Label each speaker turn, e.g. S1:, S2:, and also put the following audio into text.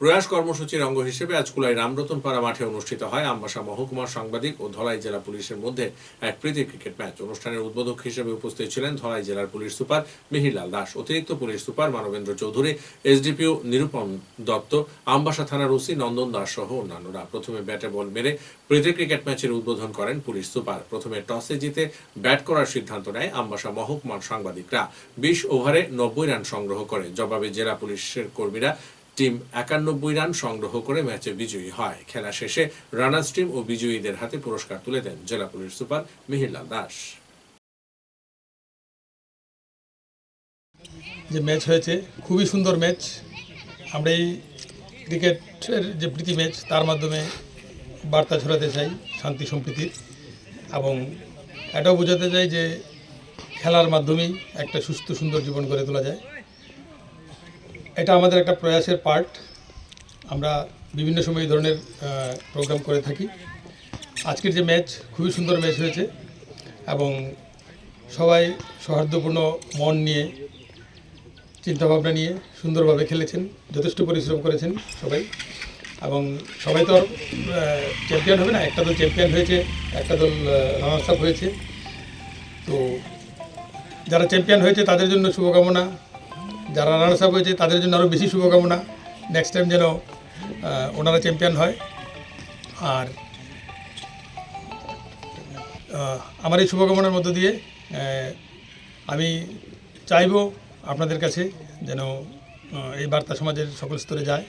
S1: প্রয়াস কর্মসূচির অঙ্গ হিসেবে আজ কুলাই রামরতনপাড়া মাঠে অনুষ্ঠিত হয় আমবাসা মহকুমার সাংবাদিক ও ধলাই জেলা পুলিশের মধ্যে এক প্রীতি ক্রিকেট ম্যাচ। অনুষ্ঠানের উদ্বোধক হিসেবে উপস্থিত ছিলেন ধলাই জেলার পুলিশ সুপার মিহিরলাল দাস, অতিরিক্ত police super Manabendra Chowdhury, SDPO Nirupam Dutta, Ambassa থানার ওসি নন্দন দাস সহ অন্যান্যরা। প্রথমে ব্যাটে বল মেরে প্রীতি ক্রিকেট ম্যাচের উদ্বোধন করেন পুলিশ সুপার। প্রথমে টসে জিতে ব্যাট করার সিদ্ধান্ত নেয় আমবাসা মহকুমার সাংবাদিকরা। বিশ ওভারে নব্বই রান সংগ্রহ করে। জবাবে জেলা পুলিশের কর্মীরা টিম একানব্বই রান সংগ্রহ করে ম্যাচে বিজয়ী হয়। খেলা শেষে রানার্স টিম ও বিজয়ীদের হাতে পুরস্কার তুলে দেন জেলা পুলিশ সুপার মিহিরলাল দাস।
S2: যে ম্যাচ হয়েছে, খুবই সুন্দর ম্যাচ। আমরা এই ক্রিকেটের যে প্রীতি ম্যাচ, তার মাধ্যমে বার্তা ছড়াতে চাই শান্তি সম্প্রীতির এবং এটাও বোঝাতে চাই যে খেলার মাধ্যমেই একটা সুস্থ, সুন্দর জীবন গড়ে তোলা যায়। এটা আমাদের একটা প্রয়াসের পার্ট আমরা বিভিন্ন সময় এই ধরনের প্রোগ্রাম করে থাকি। আজকের যে ম্যাচ খুবই সুন্দর ম্যাচ হয়েছে এবং সবাই সৌহার্দ্যপূর্ণ মন নিয়ে, চিন্তাভাবনা নিয়ে সুন্দরভাবে খেলেছেন, যথেষ্ট পরিশ্রম করেছেন সবাই। এবং সবাই তো চ্যাম্পিয়ন হবে না, একটা দল চ্যাম্পিয়ন হয়েছে, একটা দল রানার্স আপ হয়েছে। তো যারা চ্যাম্পিয়ন হয়েছে তাদের জন্য শুভকামনা। যারা রানার্স আপ হয়েছে, তাদের জন্য আরও বেশি শুভকামনা। নেক্সট টাইম যেন ওনারা চ্যাম্পিয়ন হয়। আর আমার এই শুভকামনার মধ্য দিয়ে আমি চাইব আপনাদের কাছে যেন এই বার্তা সমাজের সকল স্তরে যায়।